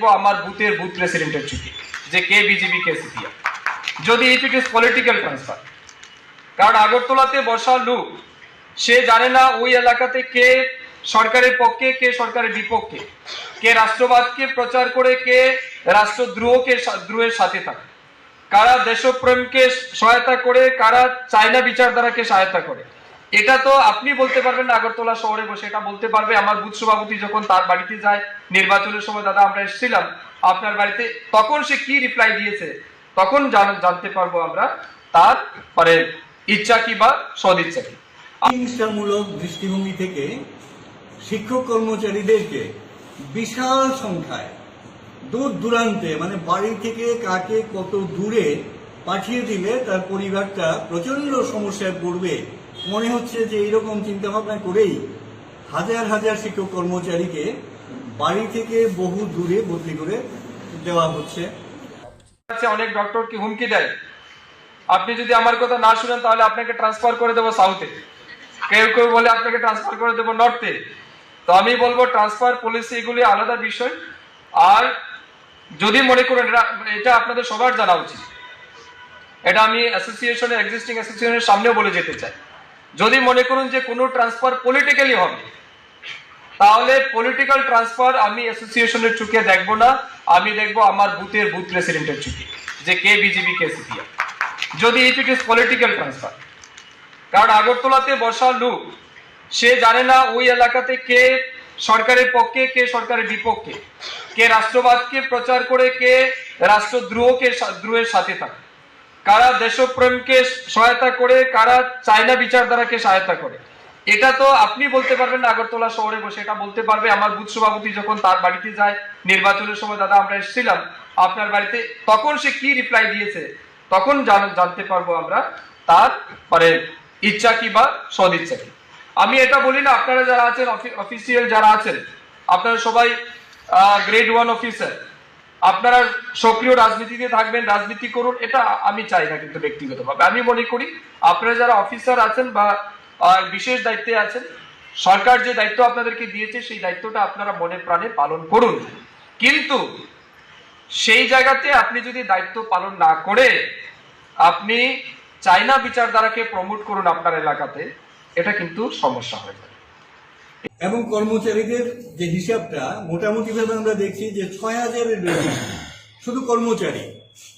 দেখব আমার বুথের বুথ প্রেসিডেন্টের ছুটি, যে কে বিজেপি, কে সিপিএম। যদি if it is political transfer কারণ আগরতলাতে বসা লোক সে জানে না ওই এলাকাতে কে সরকারের পক্ষে, কে সরকারের বিপক্ষে, কে রাষ্ট্রবাদকে প্রচার করে, কে রাষ্ট্রদ্রোহকে দ্রোহের সাথে থাকে। কারা দেশপ্রেমকে সহায়তা করে, কারা চায়না বিচারধারাকে সহায়তা করে। এটা তো আপনি বলতে পারবেন না, আগরতলা শহরে বসে এটা বলতে পারবে। আমার বুথ সভাপতি যখন তার বাড়িতে যায়, নির্বাচনের সময়, দাদা, আমরা এসেছিলাম। আপনার বাড়িতে তখন সে কি রিপ্লাই দিয়েছে? তখন জানতে পারব আমরা তার পরে ইচ্ছা কি বা সদিচ্ছা কি। হিংসামূলক দৃষ্টিভঙ্গি থেকে শিক্ষক কর্মচারীদেরকে বিশাল সংখ্যায়, দূর দূরান্তে মানে বাড়ি থেকে কাকে কত দূরে পাঠিয়ে দিলে তার পরিবারটা প্রচণ্ড সমস্যায় পড়বে মনে হচ্ছে যে এইরকম চিন্তা ভাবনা করেই হাজার হাজার শিক্ষক কর্মচারীকে বাড়ি থেকে বহু দূরে বদলি করে দেওয়া হচ্ছে। অনেক ডক্টরকে হুমকি দেয়? আপনি যদি আমার কথা না শুনেন, তাহলে আপনাকে ট্রান্সফার করে দেবো সাউথে কেউ কেউ বলে আপনাকে ট্রান্সফার করে দেবো নর্থে তো আমি বলব ট্রান্সফার পলিসি এগুলি আলাদা বিষয়। আর যদি মনে করেন এটা আপনাদের সবার জানা উচিত। এটা আমি অ্যাসোসিয়েশনের এক্সিস্টিং অ্যাসোসিয়েশনের সামনেও বলে যেতে চাই। যদি মনে করুন যে কোনো ট্রান্সফার পলিটিক্যালি হবে, তাহলে পলিটিক্যাল ট্রান্সফার আমি অ্যাসোসিয়েশনের চোখে দেখব না। আমি দেখব আমার বুথের বুথ প্রেসিডেন্টের চোখে যে কে বিজেপি কে সিপিএম যদি ইট ইজ পলিটিক্যাল ট্রান্সফার কারণ আগরতলাতে বসা লোক, সে জানে না ওই এলাকাতে কে সরকারের পক্ষে, কে সরকারের বিপক্ষে, কে রাষ্ট্রবাদকে প্রচার করে, কে রাষ্ট্রদ্রোহকে দ্রোহের সাথে থাকে। কারা দেশপ্রেমকে সহায়তা করে, কারা চায়না বিচারধারাকে সহায়তা করে। এটা তো আপনি বলতে পারবেন আগরতলা শহরে বসে এটা বলতে পারবে। আমার বুথ সভাপতি যখন তার বাড়িতে যায়, নির্বাচনের সময় দাদা আমরা এসেছিলাম, আপনার বাড়িতে তখন সে কি রিপ্লাই দিয়েছে, তখন জানতে পারব আমরা তার পরে ইচ্ছা কি বা সদিচ্ছা কি। আমি এটা বলি না, আপনারা যারা আছেন অফিসিয়াল যারা আছেন, আপনারা সবাই গ্রেড ওয়ান অফিসার আপনারা সক্রিয় রাজনীতিতে থাকবেন, রাজনীতি করুন, এটা আমি চাই না কিন্তু ব্যক্তিগতভাবে। আমি মনে করি আপনারা যারা অফিসার আছেন বা বিশেষ দায়িত্বে আছেন, সরকার যে দায়িত্ব আপনাদেরকে দিয়েছে, সেই দায়িত্বটা আপনারা মনে প্রাণে পালন করুন। কিন্তু সেই জায়গাতে আপনি যদি দায়িত্ব পালন না করে আপনি চাইনা বিচারধারাকে প্রমোট করুন আপনার এলাকাতে, এটা কিন্তু সমস্যা হয়ে এবং কর্মচারীদের যে হিসাবটা মোটামুটি ভাবে আমরা দেখছি যে ছয় হাজারের বেশি শুধু কর্মচারী,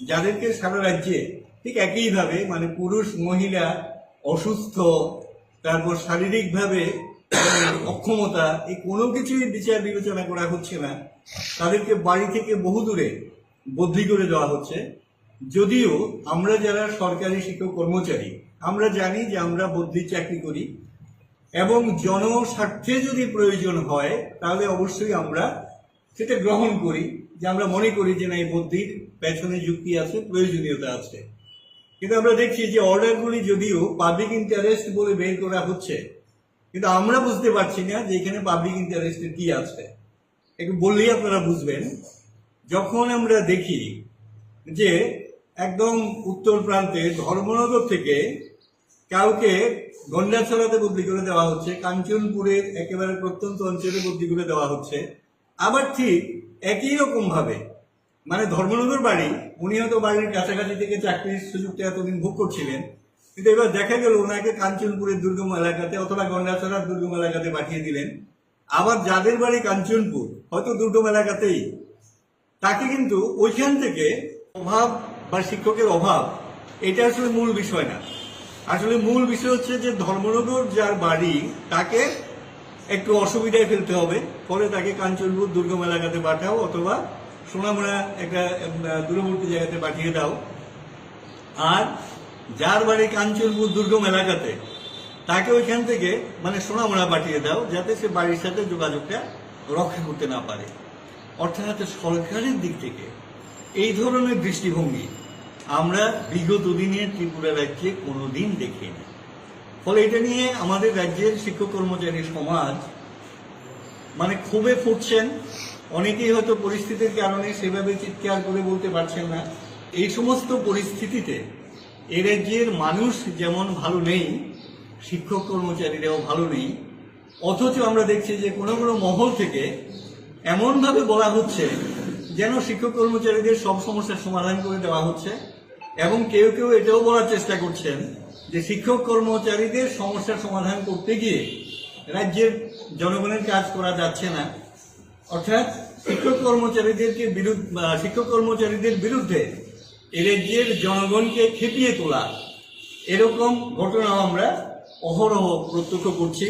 যাদেরকে সারা রাজ্যে ঠিক একইভাবে মানে পুরুষ, মহিলা, অসুস্থ, তারপর শারীরিকভাবে অক্ষমতা, এই কোনো কিছুই বিচার বিবেচনা করা হচ্ছে না। তাদেরকে বাড়ি থেকে বহু দূরে বদলি করে দেওয়া হচ্ছে। যদিও আমরা যারা সরকারি শিক্ষক কর্মচারী, আমরা জানি যে আমরা বদলি চাকরি করি। এবং জনস্বার্থে যদি প্রয়োজন হয়, তাহলে অবশ্যই আমরা সেটা গ্রহণ করি, যে আমরা মনে করি যে না, এই বুদ্ধির পেছনে যুক্তি আছে, প্রয়োজনীয়তা আছে। কিন্তু আমরা দেখছি যে অর্ডারগুলি যদিও পাবলিক ইন্টারেস্ট বলে বের করা হচ্ছে, কিন্তু আমরা বুঝতে পারছি না যে এখানে পাবলিক ইন্টারেস্টের কি আছে। একটু বললেই আপনারা বুঝবেন, যখন আমরা দেখি যে একদম উত্তর প্রান্তে ধর্মনগর থেকে কাউকে গন্ডাছড়াতে বদলি করে দেওয়া হচ্ছে কাঞ্চনপুরের একেবারে প্রত্যন্ত অঞ্চলে বদলি করে দেওয়া হচ্ছে। আবার ঠিক একই রকম ভাবে মানে ধর্মনগর বাড়ি, উনি হয়তো বাড়ির কাছাকাছি থেকে চাকরির সুযোগটা এতদিন ভোগ করছিলেন, কিন্তু এবার দেখা গেল ওনাকে কাঞ্চনপুরের দুর্গম এলাকাতে অথবা গন্ডাছড়ার দুর্গম এলাকাতে পাঠিয়ে দিলেন। আবার যাদের বাড়ি কাঞ্চনপুর, হয়তো দুর্গম এলাকাতেই। তাকে কিন্তু ওইখান থেকে অভাব বা শিক্ষকের অভাব, এটা আসলে মূল বিষয় না। আসলে মূল বিষয় হচ্ছে যে ধর্মনগর যার বাড়ি, তাকে একটু অসুবিধায় ফেলতে হবে। পরে তাকে কাঞ্চনপুর দুর্গম এলাকাতে পাঠাও অথবা সোনামুড়া একটা দূরবর্তী জায়গাতে পাঠিয়ে দাও। আর যার বাড়ি কাঞ্চনপুর দুর্গম এলাকাতে, তাকে ওইখান থেকে মানে সোনামুড়া পাঠিয়ে দাও, যাতে সে বাড়ির সাথে যোগাযোগটা রক্ষা করতে না পারে। অর্থাৎ সরকারের দিক থেকে এই ধরনের দৃষ্টিভঙ্গি আমরা বিগত দিনে ত্রিপুরা রাজ্যে কোনোদিন দেখিনি। ফলে এটা নিয়ে আমাদের রাজ্যের শিক্ষক কর্মচারী সমাজ মানে ক্ষোভে ফুটছেন। অনেকেই হয়তো পরিস্থিতির কারণে সেভাবে চিৎকার করে বলতে পারছেন না। এই সমস্ত পরিস্থিতিতে এ রাজ্যের মানুষ যেমন ভালো নেই, শিক্ষক কর্মচারীরাও ভালো নেই, অথচ আমরা দেখছি যে কোনো কোনো মহল থেকে এমনভাবে বলা হচ্ছে যেন শিক্ষক কর্মচারীদের সব সমস্যার সমাধান করে দেওয়া হচ্ছে এবং কেউ কেউ এটাও বলার চেষ্টা করছেন যে শিক্ষক কর্মচারীদের সমস্যার সমাধান করতে গিয়ে রাজ্যের জনগণের কাজ করা যাচ্ছে না। অর্থাৎ শিক্ষক কর্মচারীদেরকে বিরুদ্ধ শিক্ষক কর্মচারীদের বিরুদ্ধে এ রাজ্যের জনগণকে খেপিয়ে তোলা, এরকম ঘটনাও আমরা অহরহ প্রত্যক্ষ করছি।